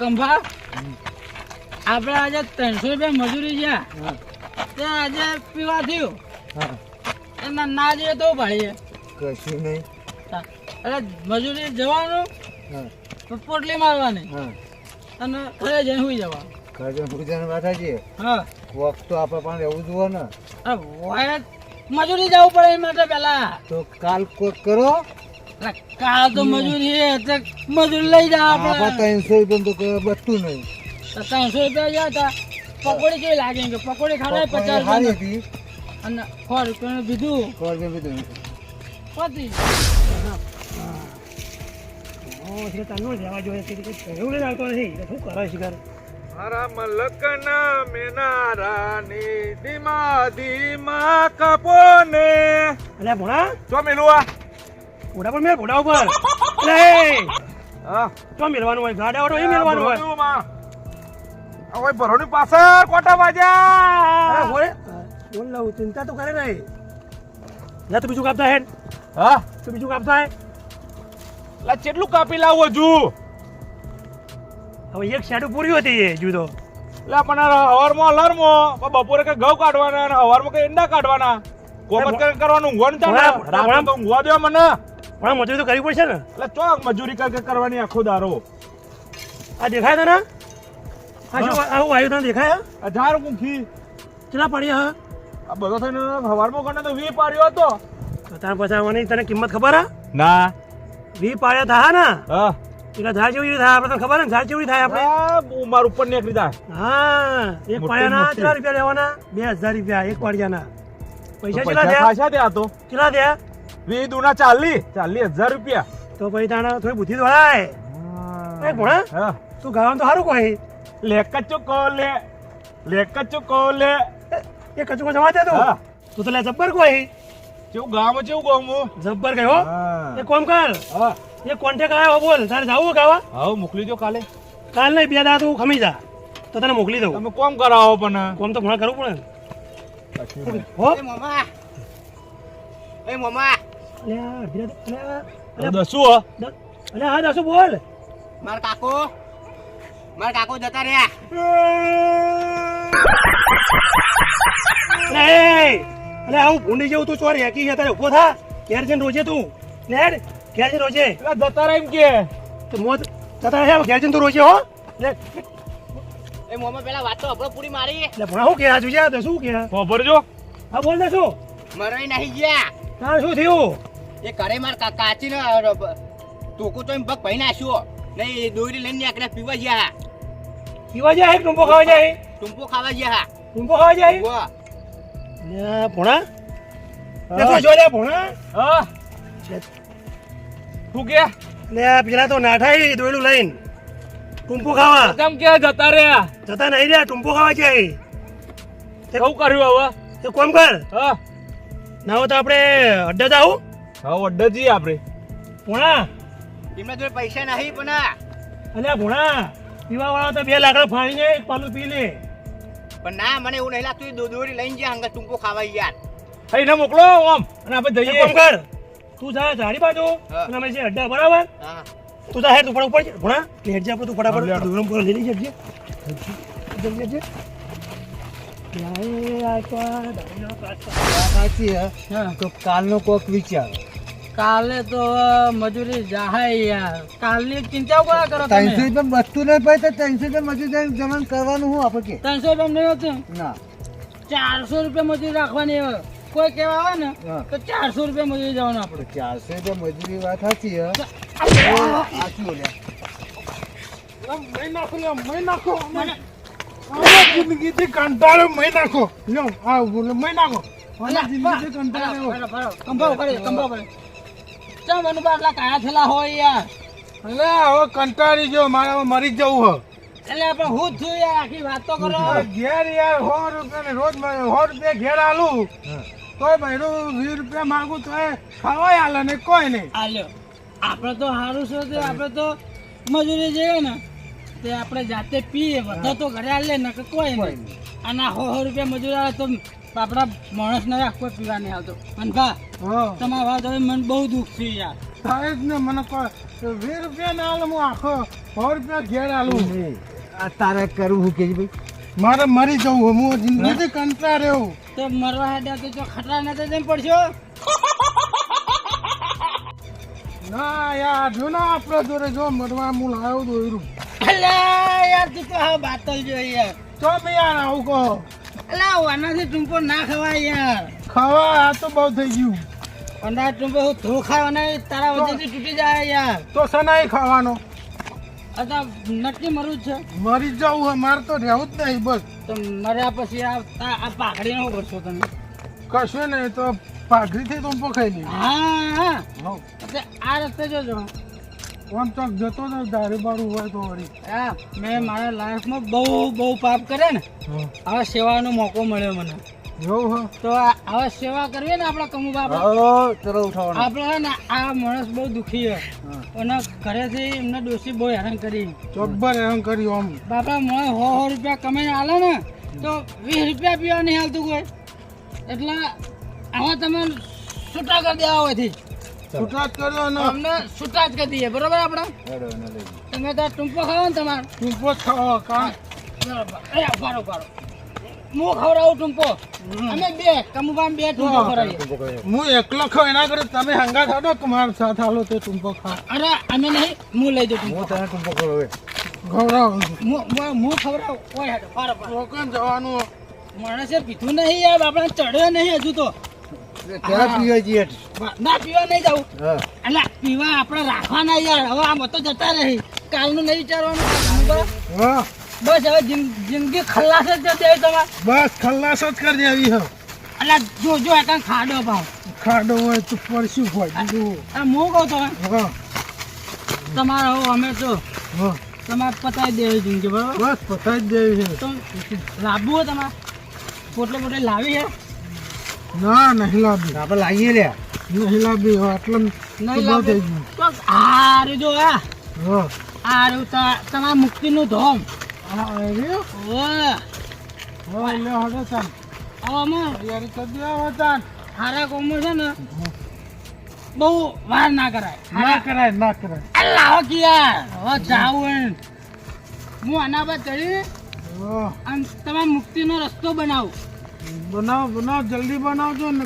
કંભા આપણે આજે ત્રણસો રૂપિયા મજૂરી જ્યાં તે આજે પીવા થયું. એના ના જઈએ તો ભાડીએ કશું નહીં. એટલે મજૂરી જવાનું પોટલી મારવાની. અને ઘરે જઈને સુઈ જવાનું. ખર્ચો પૂજાને બેઠા છીએ હા. વખત તો આપણે પણ રહેવું જુઓ ને. મજૂરી જવું પડે એ માટે પેલા. તો કાલ કોક કરો. કાલ તો મજૂરી છે એટલે મજૂરી લઈ જાવ આપણે. ત્રણસો રૂપિયા તો નહીં. તો ત્રણસો રૂપિયા ગયા હતા. પકોડી કેવી લાગે? કે પકોડી ખાવા પચાસ રૂપિયા હતી. અને સો રૂપિયાનું બીજું કોર્બે બધું પતી. મારા મલકના મેનારાની ધીમા ધીમા કાપો ને અલ્યા ભોળા ચો મેલું આ ઘોડા પર મેં ઘોડા ઉપર લે હા. તો મેળવાનું હોય ગાડા વાળો એ મેળવાનું હોય. ઓય ભરોની પાછળ કોટા અરે વાજ્યા હોય બોલ લઉં ચિંતા તો કરે નહીં. લે તો બીજું કાપતા હે હા? તો બીજું કાપતા હે લા કેટલું કાપી લાવો હજુ? હવે એક સાઈડ પૂરી હતી એ જુદો. લા પણ હવારમાં અલાર્મો બપોરે કઈ ઘઉં કાઢવાના અને હવારમાં કઈ ઈંડા કાઢવાના? કોમત કરવાનું ઊંઘવાનું ચાલે? ભણા, ભણા, તો ઊંઘવા દો મને. પણ મજૂરી તો કરવી પડશે ને. એટલે ચોક મજૂરી કર કર કરવાની આખો દારો. આ દેખાય તને? આ શું આવું વાયુ તને દેખાય? હજાર કુંખી. કેટલા પડ્યા હા? આ બધો થઈને હવારમાં ગણે તો વી પાડ્યો હતો. તો તાર પછી આવવાની તને કિંમત ખબર હા? ના. વી પાડ્યા થા ને? હા. એટલે ધાર જેવડી થાય આપણે તને ખબર ને? ધાર જેવડી થાય આપણે. આ ઉપર નીકળી જાય હા એક પાડ્યા પાડ્યાના મોટી. કેટલા રૂપિયા લેવાના? બે હજાર રૂપિયા એક પાડ્યાના. પૈસા કેટલા તો. કેટલા થયા? વી દુના ચાલી ચાલી હજાર રૂપિયા. તો પછી તાણા થોડી બુદ્ધિ દોડાય. એ ભણા હા. તું ગાવાનું તો સારું કહી. લે કચ્ચો ચુકો લે કચ્ચો ચુકો લે એ કચ્ચો જવા દે તું. હા. તું તો લે જબ્બર કોઈ. કેવું ગામ કેવું ગામ જબ્બર ગયો? એ કોમ કર. એ કોન્ટેક આવ્યો બોલ. તારે જાવું ગાવા? હા મોકલી દો કાલે. કાલ નહીં બે દા તું ખમી જા. તો તને મોકલી દઉં. તમે કોમ કરાવો પણ. કોમ તો ભણા કરવું પડે. ને હો? એ મોમા. એ મોમા. દસું બોલ માર કાકો માર કાકો જતા રહ્યા અલે આવું ભૂંડી જેવું તું ચોર હેકી છે તારે ઊભો થા ઘેર જઈને રોજે તું ને ઘેર જઈને રોજે જતા રહે એમ કે તો મોત જતા રહે ઘેર જઈને તું રોજે હો લે એ મોમા પેલા વાત તો આપણો પૂરી મારી એટલે ભણા શું કે આ જોજે તો શું કે ખબરજો હા બોલ દસુ શું મરાઈ નહીં ગયા તાર શું થયું એ કરે માર કાચી ને ટોકો તો એમ પગ ભાઈ નાખ્યો નહીં એ દોરી લઈને આકડે પીવા ગયા પીવા જાય ટુંપો ખાવા જાય ટુંપો ખાવા ગયા ટુંપો ખાવા જાય વાહ ભોણા? ભણા તું જો લે ભોણા? હા. શું કે? લે પેલા તો નાઠાઈ દોયલું લઈને. ટુંપો ખાવા. કેમ કે જતા રહ્યા? જતા નહીં રહ્યા ટુંપો ખાવા જાય કેવું કર્યું હવે? તો કોમ કર. હા. ના હો તો આપણે અડ્ડા જાવું હા ઓર્ડર જઈએ આપણે ભણા એમના જોડે પૈસા નહીં પણ. અલ્યા ભણા પીવા વાળા તો બે લાકડા ફાણી જાય એક પાલું પી લે. પણ ના મને એવું નહીં લાગતું દોદોરી લઈને જ્યાં હંગા ટૂંકો ખાવા યાર. થઈને મોકલો આમ અને આપણે જઈએ. કામ કર? તું જા ઝાડી બાજુ અને અમે જે અડ્ડા બરાબર? હા. તું જા હેડ તું ફટાફટ ઉપર ભણા હેડ જા આપણે તું ફટાફટ લેડો. પર લઈ જજે. જલ્દી જજે. કાલનો કોક વિચાર. કાલે તો મજૂરી જાહાય યાર. કાલની ચિંતા કોયા કરો ત્રણસો તમે રૂપિયા બચતું નહીં ભાઈ તો ત્રણસો રૂપિયા મજૂરી જમણ કરવાનું હું આપણે કે? ત્રણસો રૂપિયા નહીં હતું? ના. ચારસો રૂપિયા મજૂરી રાખવાની હોય કોઈ કહેવા આવે ને તો ચારસો રૂપિયા મજૂરી જવાનું આપણે તો ચારસો રૂપિયા મજૂરી વાત સાચી હે. સાચી બોલ્યા. જિંદગીથી કંટાળો મય નાખો. લ્યો આ બોલો મહી નાખો. જિંદગીથી કંટાળો. કંભાવ કરે કંભાવ કરે ચમ મને બા આટલા કાયા થેલા હોય યાર. એટલે હવે કંટાળી ગયો મારે હવે મરી જ જવું હે. એટલે આપણે હું જ છું યાર આખી વાત તો કરો. ઘેર યાર સો રૂપિયા ને રોજ સો રૂપિયા ઘેર આલું. તોય ભૈરું વીસ રૂપિયા માંગુ તો એ ખાવાય આલે ને કોઈ નહીં. હાલ્યો આપણે તો સારું છે તે આપણે તો મજૂરી જઈએ ને તે આપણે જાતે પીએ બધા તો ઘરે આલે ને કોઈ નહીં. અને સો રૂપિયા મજૂરી આવે તો આપણા માણસ ને કોઈ પીવા નહીં આવતો. મનભા તમારા વાત હવે મને બહુ દુઃખ છે યાર. થાય જ ને મને વીસ રૂપિયા ના આલે હું આખો સો રૂપિયા ઘેર આલું. આ તારે કરવું હું કે ભાઈ? મારે મરી જવું હું જિંદગીથી કંટાળ રહ્યો તો મરવા હેડ્યા તો જો ખતરા ના તો જેમ પડશો? ના યાર જો ના આપણા જોડે જો મરવા હું લાવ્યો દોયરું અલા યાર તું તો હા બાતલ જોઈએ યાર. તો મેં યાર આવું કહો. અલા આનાથી ટૂંપો ના ખવાય યાર. ખાવા આ તો બહુ થઈ ગયું. અંડા ટૂંપો હું ધો ખાય અને તારા વજનથી તૂટી જાય યાર. તો સનાઈ ખાવાનો? અતા નક્કી મરવું છે. મરી જવું મારે તો રહેવું જ નહીં બસ. તો મર્યા પછી આ આ પાઘડી નો કરશો તમે? કશું નહીં તો પાઘડીથી તો પખાઈ લઈ હા. હા. એટલે આ રસ્તે જોજો. આમ તો જતો તો દારૂ બારું હોય તો વળી. હા મેં મારા લાઈફમાં બહુ બહુ પાપ કરે ને આવા સેવાનો મોકો મળ્યો મને. હો? તો આ- આવા સેવા કરવી ને આપણા કમુ બાપા. આપણે ને આ માણસ બહુ દુખી છે. અને ઘરેથી એમને ડોસી બહુ હેરાન કરી. જબ્બર હેરાન કરી આમ. બાપા મને સો સો રૂપિયા કમાઈને આલે ને તો વીસ રૂપિયા પીવા નહીં હાલતું કોઈ. એટલે આમાં તમે છૂટા કરી દેવા હોયથી છૂટા જ કર્યો ને અમને છૂટા જ કરી દઈએ. બરોબર આપણે? તમે તો ટૂંપો ખાવો ને તમારે. ટૂંપો જ ખાવો કાં? બરોબર. ફારો ફારો હું ખવડાવું ટૂંપો અમે બે કમુબામ બે ટૂંપો ખવડાવીએ. હું એકલો ખાવ એના કરે તમે હંગા થાડો કે મારા સાથ હાલો તો ટૂંપો ખા અરે અમે નહીં હું લઈ જઉં હું તને ટૂંપો હવે હું ખવડાવું? ઓય હેડો ફારો ફારો જવાનું માણસે પીધું નહીં યાર આપણે ચડ્યો નહીં હજુ તો. ત્યાં પીવા જઈએ ના પીવા નહીં જવું એટલે પીવા આપણે રાખવાના યાર. હવે આમ તો જતા રહી. કાલનું નહીં વિચારવાનું. બસ હવે જિંદગી ખલ્લાસ જ જતી તમારે. બસ ખલ્લાસ જ કરી દેવી હો એટલે જો જો એકાં ખાડો ભાવ. ખાડો હોય તો પડશું બીજું આ હું કહું તો હા. તમારે અમે તો તમારે પતાવી દેવી જિંદગી બરાબર? બસ પતાવી દેવી છે. તો લાવવું હોય તમારે. પોટલે પોટલે લાવી હે. ના નહીં લાવી આપણે લાવીએ લે નહીં લાવી એટલે આટલે નહીં લાવી તો હારું જો આ. હા. હારું તા- તમારા મુક્તિનું ધોમ. બહુ વાર ના કરાય. ના કરાય ના કરાય. અલ્લાહ કે યાર હવે જાવું હું આના પર ચડી અને તમારા મુક્તિનો રસ્તો બનાવું. બનાવ બનાવ જલ્દી બનાવજો ને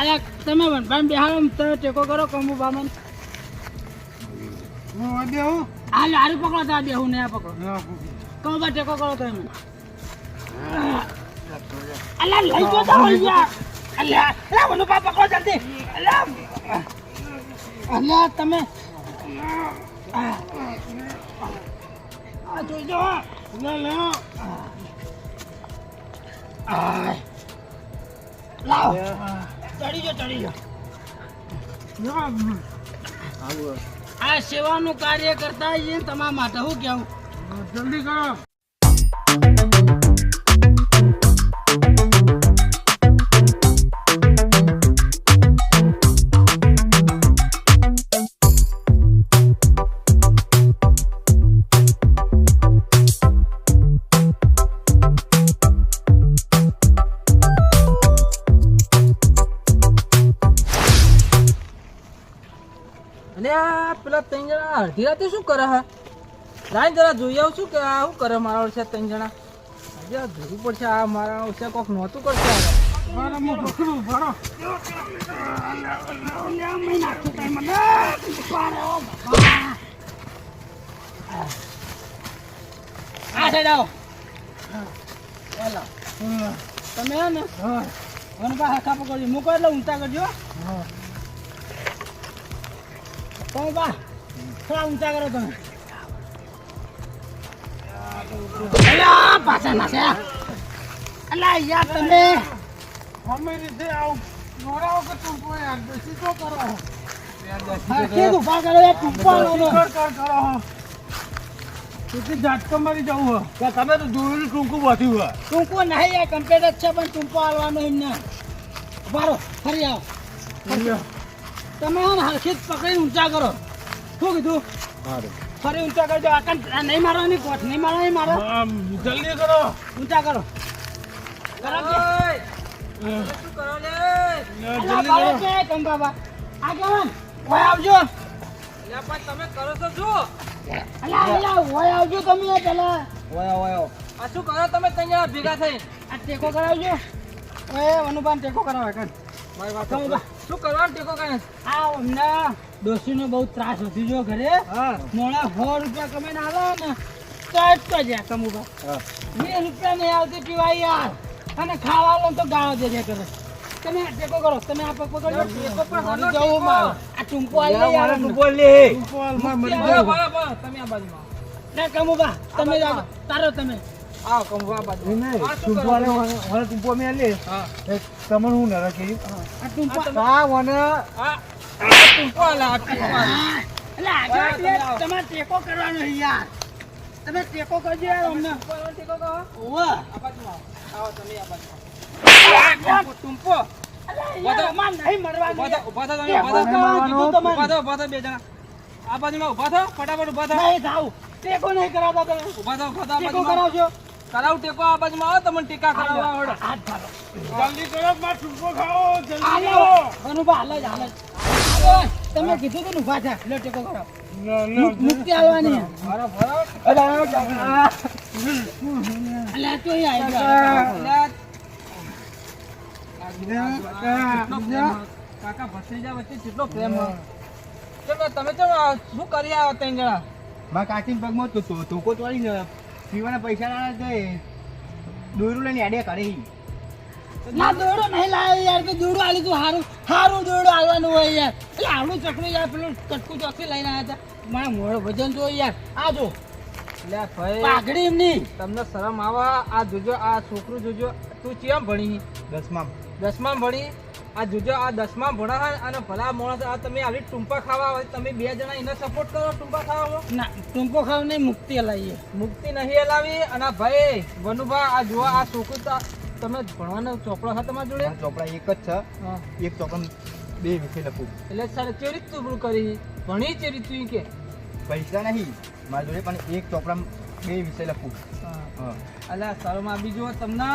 અરે તમે વનપાન બિહારો તમે ટેકો કરો કમુ બામન હું આ હું આ લારી પકડો તા બેહું ને આ પકડો. કમુ બા ટેકો કરો તમે અલ્લા લઈ જો તો યાર અલ્લા અલ્લા વનુ બા પકડો જલ્દી. અલ્લા અલ્લા તમે આ જોઈજો લે લે. આય. લાવ ચડી જો ચડી જો આ સેવાનું કાર્ય કરતા તમારા માટે હું કેવું જલ્દી કરો. આ ત્રણ જણા? અડધી રાતે શું કરે હે? લાઈન જરા જોઈ આવું છું કે આ શું કરે મારા ઓળશે ત્રણ જણા? આજે આ જોવું પડશે આ મારા ઓળશે કોક નહોતું કરશે તમે હે ને? હા. વનપા હાથા પકડજો. મૂકો એટલે ઊંચા કરજો હા. તમે બા થોડા ઊંચા કરો તમે. પાછા નાશે અલ્યા યાર તમે અમે રીતે આવું દોરાવો કે તું કોઈ યાર તો કરો જ ઊભા કરો યાર ટૂંપાનો કર કર તેથી ઝાટકો મારી જવું હો તમે તો જોયું ટૂંકું બાંધ્યું હોય. ટૂંકું નહીં યાર કમ્પ્લેટ જ છે પણ ટૂંકો આવવાનો એમને બારો ફરી આવો. તમે હરખી જ પકડીને ઊંચા કરો. શું કીધું? ફરી ઊંચા કરજો આ કાન- આ નહીં મારવાની કોઠ નહીં મારવાની મારો. જલ્દી કરો. ઊંચા કરો? શું કરો. તમે કરો છો શું અલા અલા આવજો તમે પેલા. ઓય ઓય આ શું કરો તમે ત્રણ જણા ભેગા થઈ આ ટેકો કરાવજો. ઓય વનુભાન ટેકો કરાવે મારી વાત. શું કરવાનું ટેકો કરે આ અમને ડોશીનો બહુ ત્રાસ હતી જો ઘરે. મોડા સો રૂપિયા કમાઈને આવે ને તો જ તો જ્યાં વીસ રૂપિયા નહીં આવતી પીવા યાર. અને ખાવાનું તો ગાળો દે કરે. તમે આ ટેકો કરો તમે આ પકડો ટેકો જવું મારે. આ આલી લે યાર બરાબર, તમે આ બાજુમાં ના કમુબા તમે જાઓ. તારો તમે. આ બાજુ. એ નહીં મને ટૂંપો મેં લે. તમને હું નરક કહી આ ટૂંપો આ મને આ આ ટૂંકો આલે, આ ટૂંકો આલે. એટલે આગળ એટલે ટેકો કરવાનો યાર. તમે ટેકો કરજો યાર અમને. ટેકો કરો. ઓવા. આ બાજુમાં આવો. તમે આ ઊભા થા. આ બાજુમાં ઊભા ફટાફટ ઊભા થો. નહીં ટેકો નહીં કરાવતા તમે. ઊભા થો ઊભા થા. કરાવજો. કરાવું ટેકો આ બાજુમાં આવો તમને ટીકા કરાવવા આવડે. હાથ ધારો. જલ્દી કરો માં છૂટકો ખાઓ જલ્દી કરો. અનુભવ હાલ જ હાલ. તમે કીધું તું ઊભા થા. લો ટેકો કરાવ મુક્તિ આવવાની. અલ્યા તો આવી ગયો. કાકા ભત્રીજા વચ્ચે કેટલો પ્રેમ તમે ચલો શું કરી આવ્યા ત્રણ જણા? મારા કાકી પગમાં તો તો- ધોકો તોડી ને પીવાના પૈસા ના દે દોરું લઈને આડે કરે ના દોડો નહીં લાવ્યો યાર તો દોડો આલી તું હારું હારું દોડો આવવાનું હોય યાર. એટલે આવડું ચકડું યાર પેલું ચટકું ચોકથી લઈને આવ્યા હતા. મારા મોડો વજન જો યાર. આ જો. લે ભાઈ પાઘડી એમની. તમને શરમ આવે આ જોજો આ છોકરું જોજો તું ચેમ ભણી? દસમાં દસમા ભણી આ જુજો આ દસમા ભણા હોય અને ભલા માણસ આ તમે આવી ટૂંપા ખાવા હોય તમે બે જણા એને સપોર્ટ કરો ટૂંપા ખાવામાં? ના ટૂંપો ખાવ નહીં મુક્તિ હલાવીએ મુક્તિ નહીં હલાવી અને ભાઈ વનુભા આ જુઓ આ છોકરું તો તમે ભણવાનો ચોપડો છે તમારા જોડે? ચોપડા એક જ છે. એક ચોપડા બે વિશે લખું. એટલે સર ચેરી તું પેલું કરી? ભણી ચેરી તું ઈ કે? પૈસા નહીં મારા જોડે પણ એક ચોપડા બે વિષય લખું. અલ્યા શરમ બી તમને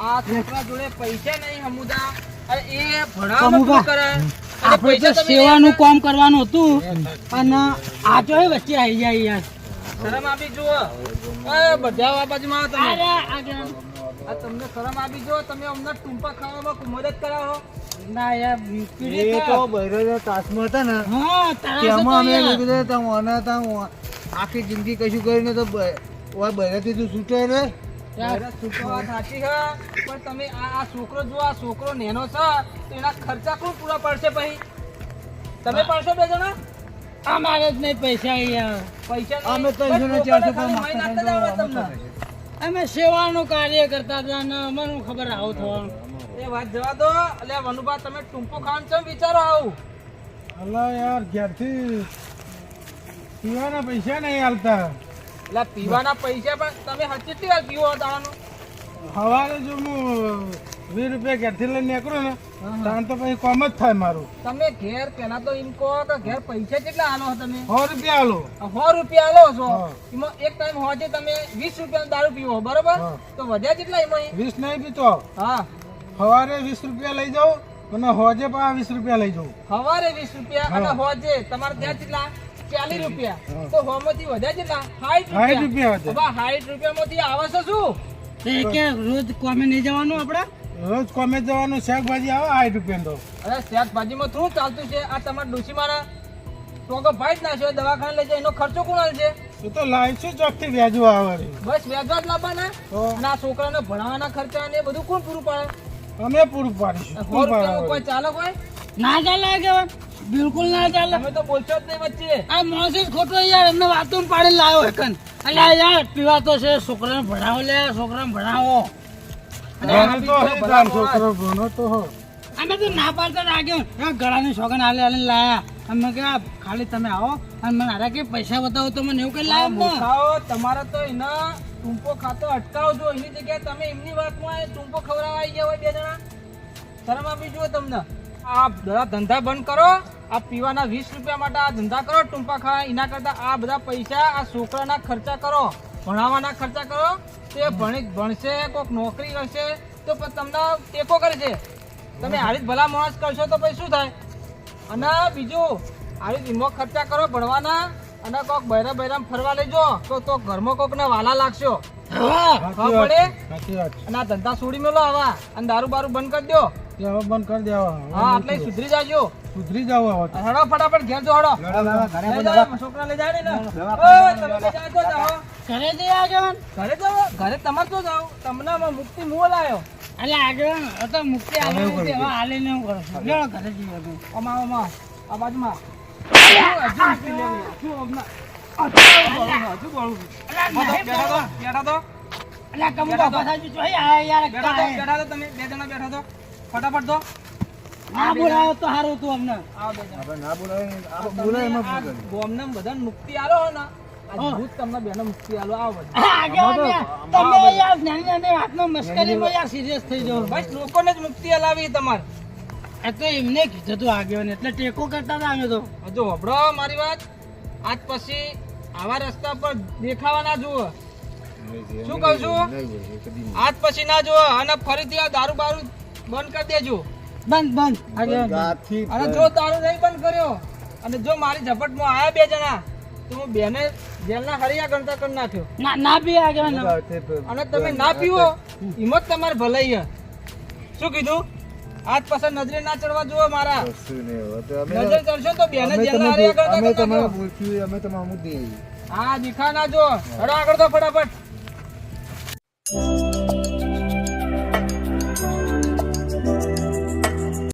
આ છોકરા જોડે પૈસા નહીં હમુદા. અને એ ભણાવવામાં શું કરે? આપણે પૈસા તો સેવાનું કામ કરવાનું હતું અને આ જો વચ્ચે આવી જાય યાર. શરમ આપી જુઓ. એ બધા આ બાજુમાં તમે. અરે આગળ આ તમને શરમ આપી જુઓ તમે અમને ટૂંપા ખાવામાં મદદ કરાવો? ના યાર એ તો તો તાસમાં હતા ને. હા તારા તો અમે લીધું કીધું તા મોના તા મો- આખી જિંદગી કશું કરીને તો બ- ઓય બૈરાથી તું છૂટે રે મારા છોકરો વાત સાચી છે. પણ તમે આ આ છોકરો જો આ છોકરો નેનો છે તો એના ખર્ચા કોણ પૂરા પડશે પછી? તમે પડશો બે જણા? અમારે જ નહીં પૈસા યાર પૈસા અમે સેવા. અમે સેવાનું કાર્ય કરતા હતા ને અમને ખબર આવું થવાનું. એ વાત જવા દો. એટલે વનુભા તમે ટૂંપો ખાન છો વિચારો આવું? અલા યાર ઘેરથી પીવાના પૈસા નહીં હાલતા. એટલે પીવાના પૈસા પણ તમે વાર પીવો દાવાનું સવારે જો હું વીસ રૂપિયા ઘેરથી લઈને નીકળું ને ત્યાં તો પછી કોમ જ થાય મારું. તમે ઘેર પેલા તો એમ કહો કે ઘેર પૈસા કેટલા આલો તમે? સો રૂપિયા આલો. સો રૂપિયા આલો છો. એમાં એક ટાઈમ હોજે તમે વીસ રૂપિયા દારૂ પીવો બરોબર? તો વધ્યા કેટલા એમાં વીસ નહીં પીતો. હા. સવારે વીસ રૂપિયા લઈ જાઉં અને હોજે પણ વીસ રૂપિયા લઈ જાઉં. સવારે વીસ રૂપિયા અને હોજે. તમારે ત્યાં કેટલા? ચાલીસ રૂપિયા. તો હોમાંથી વધ્યા કેટલા સાઠ સાઠ રૂપિયા. રૂપિયા સાઠ રૂપિયામાંથી આવે છે શું? તે કે રોજ કોમે નહીં જવાનું આપણે રોજ કોમે જવાનું શાકભાજી આવે સાઠ રૂપિયા તો અરે શાકભાજીમાં શું ચાલતું છે. આ તમારા ડોસી મારા ટોકો ભાઈ જ નાખ્યો દવાખાને લઈ જાય એનો ખર્ચો કોણ આલશે એ તો લાવીશું ચોકથી વ્યાજો આવે? બસ વ્યાજવા જ લાવવાના? આ છોકરાને ભણાવવાના ખર્ચા ને બધું કોણ પૂરું પાડે? અમે પૂરું પાડીશું. સો શું કોઈ ચાલે હોય? ના ચાલે કે બિલકુલ ના ચાલે. તમે તો બોલશો જ નહીં વચ્ચે. આ માણસ ખોટો યાર એમને વાતો પાડી લાવ્યો હેકન અલ્યા યાર પીવા તો છે છોકરાને ભણાવો લે છોકરાને ભણાવો. ભણો તો હે તાર છોકરો ભણો તો હો. અમે તો ના પાડતા રાખ્યો. ગળાની શોખન હાલે હાલે લાયા. અમે કે ખાલી તમે આવો. અને મને હારા કે પૈસા બતાવો તો મને એવું કઈ લાવો તમારે તો એના ટૂંપો ખાતો અટકાવજો એની જગ્યાએ તમે એમની વાતમાં ટૂંપો ખવડાવવા આવી ગયા હોય બે જણા. શરમ આપી જુઓ તમને. આ બધા ધંધા બંધ કરો. આ પીવાના વીસ રૂપિયા માટે આ ધંધા કરો ટૂંપા ખાવા એના કરતા આ બધા પૈસા આ છોકરાના ખર્ચા કરો. ભણાવવાના ખર્ચા કરો. તે ભણી ભણશે કોઈક નોકરી કરશે તો તમને ટેકો કરશે તમે હારી ભલા માણસ કરશો તો પછી શું થાય? અને બીજું આવી વીમો ખર્ચા કરો ભણવાના અને કોક બૈરા બૈરામ ફરવા લેજો તો તો ઘરમાં કોક ને વાલા લાગશો. પડે? અને આ ધંધા છોડી મેલો આવા અને દારૂ બારૂ બંધ કરી દો હવે બંધ કરી દેવા. હા એટલે સુધરી જાજો. સુધરી જાવ હવે હડો ફટાફટ ઘેર જો હડો. છોકરા લઈ જાય ને ઘરે જઈ આગળ ઘરે જાવ ઘરે તમાર તો જાવ તમને મુક્તિ મુઓ લાયો. એટલે આગળ તો મુક્તિ આવે છે હવે હાલે ને હું કરું છું. લ્યો ઘરે જઈ હવે. આમાં આમાં આ બાજુમાં. હજુ મુક્તિ લેવી. હજુ હમણાં. હજુ બોલું, બેઠા તો બેઠા તો. બેઠા તો તમે. બે જણા બેઠા તો ફટાફટ દો. ના બોલાવો તો સારું હતું અમને. આવો. આપણે ના બોલાવે આપણે બોલાય એમાં. ગોમને બધાને મુક્તિ આલો હો ને. તમને બેને મુક્તિ આલો. આવો તમે યાર નાની નાની વાતમાં મસ્કરીમાં યાર સિરિયસ થઈ જાઓ. બસ લોકોને જ મુક્તિ અલાવી તમારે. આ તો એમને કીધું હતું આગળ એટલે ટેકો કરતા હતા અમે તો. હજુ હબડો મારી વાત. આજ પછી આવા રસ્તા પર દેખાવા ના જુઓ. શું કહું છું? આજ પછી ના જુઓ અને ફરીથી આ દારૂ બારૂ બંધ કરી દેજો. બંધ બંધ. અને જો તારો નહીં બંધ કર્યો અને જો મારી ઝપટમાં આયા બે જણા તો હું બેને જેલના હરિયા ગણતા કરી નાખ્યો. ના ના પી આગળ અને તમે ના પીવો હિંમત તમારે ભલાઈ છે શું કીધું? આજ પાછા નજરે ના ચડવા જુઓ મારા. નજર ચડશો તો બેને જેલના હરિયા ગણતા કરી નાખ્યો. અમે તમામ હા દેખા ના જો. હડો આગળ તો ફટાફટ.